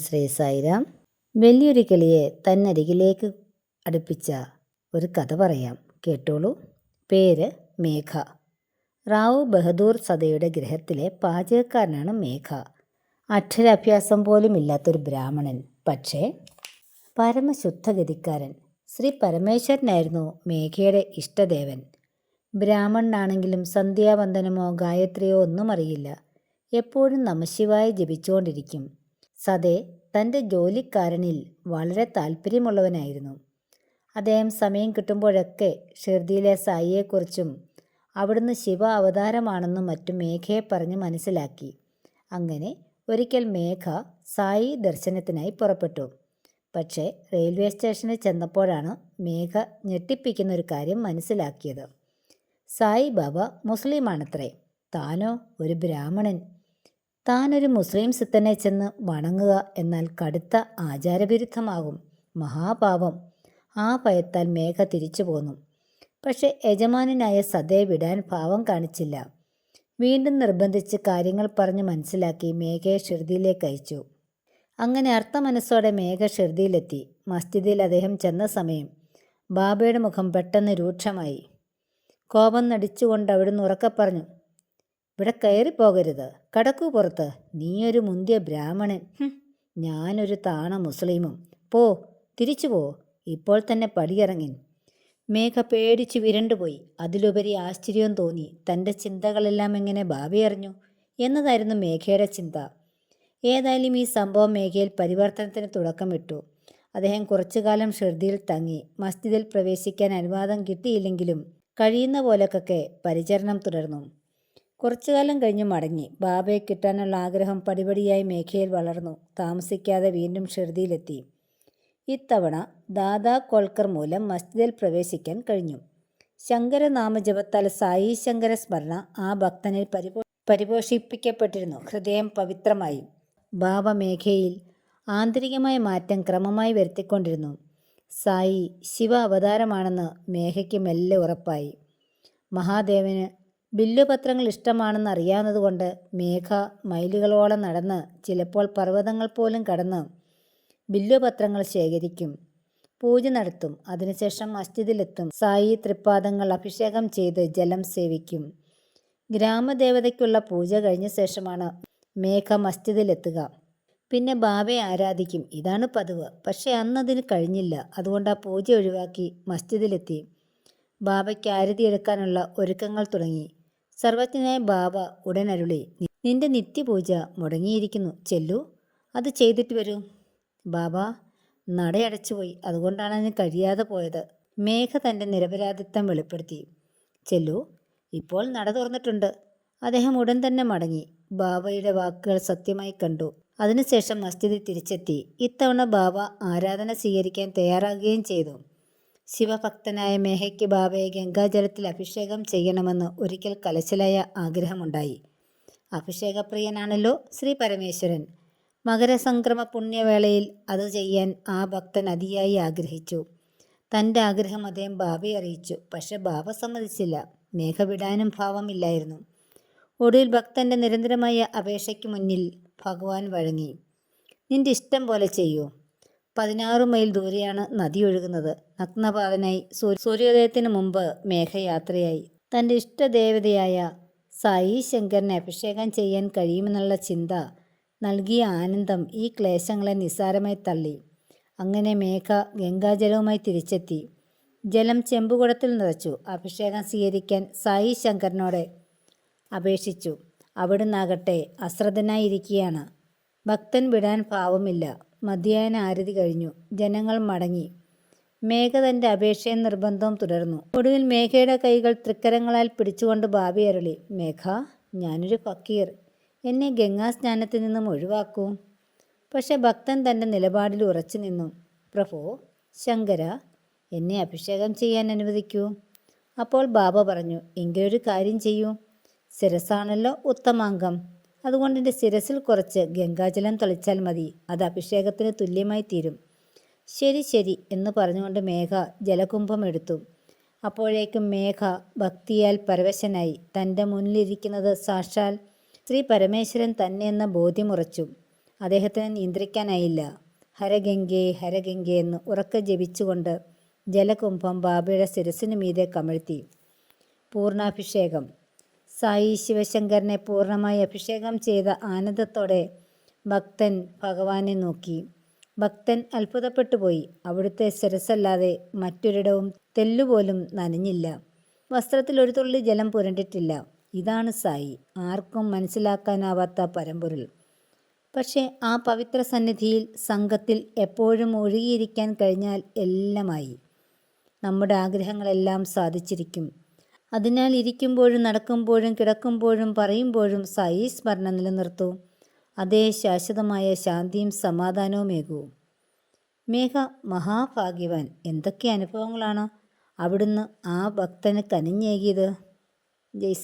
ശ്രീ സായിരാം വലിയൊരു കിളിയെ തന്നരികിലേക്ക് അടുപ്പിച്ച ഒരു കഥ പറയാം. കേട്ടോളൂ. പേര് മേഘ. റാവു ബഹദൂർ സദയുടെ ഗ്രഹത്തിലെ പാചകക്കാരനാണ് മേഘ. അക്ഷരാഭ്യാസം പോലും ഇല്ലാത്തൊരു ബ്രാഹ്മണൻ. പക്ഷേ പരമശുദ്ധഗതിക്കാരൻ. ശ്രീ പരമേശ്വരനായിരുന്നു മേഘയുടെ ഇഷ്ടദേവൻ. ബ്രാഹ്മണനാണെങ്കിലും സന്ധ്യാവന്ദനമോ ഗായത്രിയോ ഒന്നും അറിയില്ല. എപ്പോഴും നമശിവായ ജപിച്ചുകൊണ്ടിരിക്കും. സതേ തന്റെ ജോലിക്കാരനിൽ വളരെ താല്പര്യമുള്ളവനായിരുന്നു അദ്ദേഹം സമയം കിട്ടുമ്പോഴൊക്കെ ഷിർദിയിലെ സായിയെക്കുറിച്ചും അവിടുന്ന് ശിവ അവതാരമാണെന്നും മറ്റും മേഘയെ പറഞ്ഞ് മനസ്സിലാക്കി. അങ്ങനെ ഒരിക്കൽ മേഘ സായി ദർശനത്തിനായി പുറപ്പെട്ടു. പക്ഷേ റെയിൽവേ സ്റ്റേഷനിൽ ചെന്നപ്പോഴാണ് മേഘ ഞെട്ടിപ്പിക്കുന്ന ഒരു കാര്യം മനസ്സിലാക്കിയത്. സായി ബാബ മുസ്ലിമാണത്രേ. താനോ ഒരു ബ്രാഹ്മണൻ. താനൊരു മുസ്ലിം സിത്തനെ ചെന്ന് വണങ്ങുക എന്നാൽ കടുത്ത ആചാരവിരുദ്ധമാകും. മഹാപാപം. ആ ഭയത്താൽ മേഘ തിരിച്ചു പോന്നു. പക്ഷെ യജമാനായ സതയെ വിടാൻ ഭാവം കാണിച്ചില്ല. വീണ്ടും നിർബന്ധിച്ച് കാര്യങ്ങൾ പറഞ്ഞ് മനസ്സിലാക്കി മേഘയെ ഷിർദിയിലേക്ക് അയച്ചു. അങ്ങനെ അർത്ഥ മനസ്സോടെ മേഘ ഷിർദിയിലെത്തി. മസ്ജിദിൽ അദ്ദേഹം ചെന്ന സമയം ബാബയുടെ മുഖം പെട്ടെന്ന് രൂക്ഷമായി. കോപം നടിച്ചുകൊണ്ട് അവിടുന്ന് ഉറക്കെ പറഞ്ഞു ഇവിടെ കയറിപ്പോകരുത് കടക്കൂ പുറത്ത്. നീയൊരു മുന്തിയ ബ്രാഹ്മണൻ. ഞാനൊരു താണ മുസ്ലിമും. പോ തിരിച്ചു പോ. ഇപ്പോൾ തന്നെ പടിയിറങ്ങി മേഘ പേടിച്ച് വിരണ്ടുപോയി അതിലുപരി ആശ്ചര്യം തോന്നി. തന്റെ ചിന്തകളെല്ലാം എങ്ങനെ ഭാവിയറിഞ്ഞു എന്നതായിരുന്നു മേഘയുടെ ചിന്ത. ഏതായാലും ഈ സംഭവം മേഘയിൽ പരിവർത്തനത്തിന് തുടക്കമിട്ടു. അദ്ദേഹം കുറച്ചു കാലം ഷിർദിയിൽ തങ്ങി. മസ്ജിദിൽ പ്രവേശിക്കാൻ അനുവാദം കിട്ടിയില്ലെങ്കിലും കഴിയുന്ന പോലൊക്കെ പരിചരണം തുടർന്നു. കുറച്ചുകാലം കഴിഞ്ഞ് മടങ്ങി. ബാബയെ കിട്ടാനുള്ള ആഗ്രഹം പടിപടിയായി മേഘയിൽ വളർന്നു. താമസിക്കാതെ വീണ്ടും ഷിർദിയിലെത്തി. ഇത്തവണ ദാദാ കോൽക്കർ മൂലം മസ്ജിദിൽ പ്രവേശിക്കാൻ കഴിഞ്ഞു. ശങ്കരനാമജപത്താൽ സായി ശങ്കര സ്മരണ ആ ഭക്തനിൽ പരിപോ പരിപോഷിപ്പിക്കപ്പെട്ടിരുന്നു. ഹൃദയം പവിത്രമായി. ബാബ മേഘയിൽ ആന്തരികമായ മാറ്റം ക്രമമായി വരുത്തിക്കൊണ്ടിരുന്നു. സായി ശിവ അവതാരമാണെന്ന് മേഘയ്ക്ക് മെല്ലെ ഉറപ്പായി. മഹാദേവന് ബില്ലുപത്രങ്ങൾ ഇഷ്ടമാണെന്ന് അറിയാവുന്നതുകൊണ്ട് മേഘ മൈലുകളോളം നടന്ന് ചിലപ്പോൾ പർവതങ്ങൾ പോലും കടന്ന് ബില്ലുപത്രങ്ങൾ ശേഖരിക്കും. പൂജ നടത്തും. അതിനുശേഷം മസ്ജിദിലെത്തും. സായി തൃപ്പാദങ്ങൾ അഭിഷേകം ചെയ്ത് ജലം സേവിക്കും. ഗ്രാമദേവതയ്ക്കുള്ള പൂജ കഴിഞ്ഞ ശേഷമാണ് മേഘ മസ്ജിദിലെത്തുക. പിന്നെ ബാബയെ ആരാധിക്കും. ഇതാണ് പതിവ്. പക്ഷേ അന്നതിന് കഴിഞ്ഞില്ല. അതുകൊണ്ട് ആ പൂജ ഒഴിവാക്കി മസ്ജിദിലെത്തി. ബാബയ്ക്ക് ആരതി എടുക്കാനുള്ള ഒരുക്കങ്ങൾ തുടങ്ങി. സർവജ്ഞനായ ബാബ ഉടനരുളി നിന്റെ നിത്യപൂജ മുടങ്ങിയിരിക്കുന്നു. ചെല്ലു. അത് ചെയ്തിട്ട് വരൂ. ബാബ നടയടച്ചുപോയി അതുകൊണ്ടാണ് അതിന് കഴിയാതെ പോയത്. മേഘ തന്റെ നിരപരാധിത്വം വെളിപ്പെടുത്തി. ചെല്ലു. ഇപ്പോൾ നട തുറന്നിട്ടുണ്ട്. അദ്ദേഹം ഉടൻ തന്നെ മടങ്ങി. ബാബയുടെ വാക്കുകൾ സത്യമായി കണ്ടു. അതിനുശേഷം മസ്ജിദിൽ തിരിച്ചെത്തി. ഇത്തവണ ബാബ ആരാധന സ്വീകരിക്കാൻ തയ്യാറാകുകയും ചെയ്തു. ശിവഭക്തനായ മേഹയ്ക്ക് ബാബയെ ഗംഗാജലത്തിൽ അഭിഷേകം ചെയ്യണമെന്ന് ഒരിക്കൽ കലശലായ ആഗ്രഹമുണ്ടായി. അഭിഷേകപ്രിയനാണല്ലോ ശ്രീ പരമേശ്വരൻ. മകരസംക്രമ പുണ്യവേളയിൽ അത് ചെയ്യാൻ ആ ഭക്തൻ അതിയായി ആഗ്രഹിച്ചു. തന്റെ ആഗ്രഹം അദ്ദേഹം ബാബയെ അറിയിച്ചു. പക്ഷെ ബാബ സമ്മതിച്ചില്ല. മേഘ വിടാനും ഭാവമില്ലായിരുന്നു ഒടുവിൽ ഭക്തന്റെ നിരന്തരമായ അപേക്ഷയ്ക്ക് മുന്നിൽ ഭഗവാൻ വഴങ്ങി. നിന്റെ ഇഷ്ടം പോലെ ചെയ്യൂ. പതിനാറ് മൈൽ ദൂരെയാണ് നദി ഒഴുകുന്നത്. നഗ്നപാതനായി സൂര്യോദയത്തിന് മുമ്പ് മേഘയാത്രയായി. തന്റെ ഇഷ്ടദേവതയായ സായി ശങ്കരനെ അഭിഷേകം ചെയ്യാൻ കഴിയുമെന്നുള്ള ചിന്ത നൽകിയ ആനന്ദം ഈ ക്ലേശങ്ങളെ നിസ്സാരമായി തള്ളി. അങ്ങനെ മേഘ ഗംഗാജലവുമായി തിരിച്ചെത്തി. ജലം ചെമ്പുകുടത്തിൽ നിറച്ചു. അഭിഷേകം സ്വീകരിക്കാൻ സായി ശങ്കരനോട് അപേക്ഷിച്ചു. അവിടുന്നാകട്ടെ അശ്രദ്ധനായിരിക്കുകയാണ്. ഭക്തൻ വിടാൻ ഭാവമില്ല മധ്യാഹ്ന ആരതി കഴിഞ്ഞു. ജനങ്ങൾ മടങ്ങി. മേഘ തന്റെ അപേക്ഷയും നിർബന്ധവും തുടർന്നു. ഒടുവിൽ മേഘയുടെ കൈകൾ തൃക്കരങ്ങളാൽ പിടിച്ചുകൊണ്ട് ബാബി അരളി. മേഘ ഞാനൊരു ഫക്കീർ. എന്നെ ഗംഗാസ്നാനത്തിൽ നിന്നും ഒഴിവാക്കൂ. പക്ഷെ ഭക്തൻ തന്റെ നിലപാടിൽ ഉറച്ചു നിന്നു. പ്രഭു ശങ്കര എന്നെ അഭിഷേകം ചെയ്യാൻ അനുവദിക്കൂ. അപ്പോൾ ബാബ പറഞ്ഞു എങ്കിലൊരു കാര്യം ചെയ്യൂ. ശിരസാണല്ലോ ഉത്തമാംഗം അതുകൊണ്ട് എന്റെ ശിരസിൽ കുറച്ച് ഗംഗാജലം തളിച്ചാൽ മതി. അത് അഭിഷേകത്തിന് തുല്യമായി തീരും. ശരി ശരി എന്ന് പറഞ്ഞുകൊണ്ട് മേഘ ജലകുംഭം എടുത്തു. അപ്പോഴേക്കും മേഘ ഭക്തിയാൽ പരവശനായി തന്റെ മുന്നിലിരിക്കുന്നത് സാക്ഷാൽ ശ്രീ പരമേശ്വരൻ തന്നെയെന്ന ബോധ്യമുറച്ചു അദ്ദേഹത്തിന് നിയന്ത്രിക്കാനായില്ല. ഹരഗംഗേ ഹരഗംഗേ എന്ന് ഉറക്കെ ജപിച്ചുകൊണ്ട് ജലകുംഭം ബാബയുടെ ശിരസിനു മീതെ കമഴ്ത്തി. പൂർണാഭിഷേകം. സായി ശിവശങ്കരനെ പൂർണമായി അഭിഷേകം ചെയ്ത ആനന്ദത്തോടെ ഭക്തൻ ഭഗവാനെ നോക്കി. ഭക്തൻ അത്ഭുതപ്പെട്ടുപോയി അവിടുത്തെ ശിരസല്ലാതെ മറ്റൊരിടവും തെല്ലുപോലും നനഞ്ഞില്ല. വസ്ത്രത്തിൽ ഒരു തുള്ളി ജലം പുരണ്ടിട്ടില്ല. ഇതാണ് സായി. ആർക്കും മനസ്സിലാക്കാനാവാത്ത പരമ്പൊരുൾ. പക്ഷേ ആ പവിത്ര സന്നിധിയിൽ സംഘത്തിൽ എപ്പോഴും ഒഴുകിയിരിക്കാൻ കഴിഞ്ഞാൽ എല്ലാമായി. നമ്മുടെ ആഗ്രഹങ്ങളെല്ലാം സാധിച്ചിരിക്കും. അതിനാൽ ഇരിക്കുമ്പോഴും നടക്കുമ്പോഴും കിടക്കുമ്പോഴും പറയുമ്പോഴും സായി സ്മരണ നിലനിർത്തൂ. അതേ ശാശ്വതമായ ശാന്തിയും സമാധാനവുമേകൂ മേഘ മഹാഭാഗ്യവാൻ. എന്തൊക്കെ അനുഭവങ്ങളാണ് അവിടുന്ന് ആ ഭക്തന് കനിഞ്ഞേകിയത്? ജയ്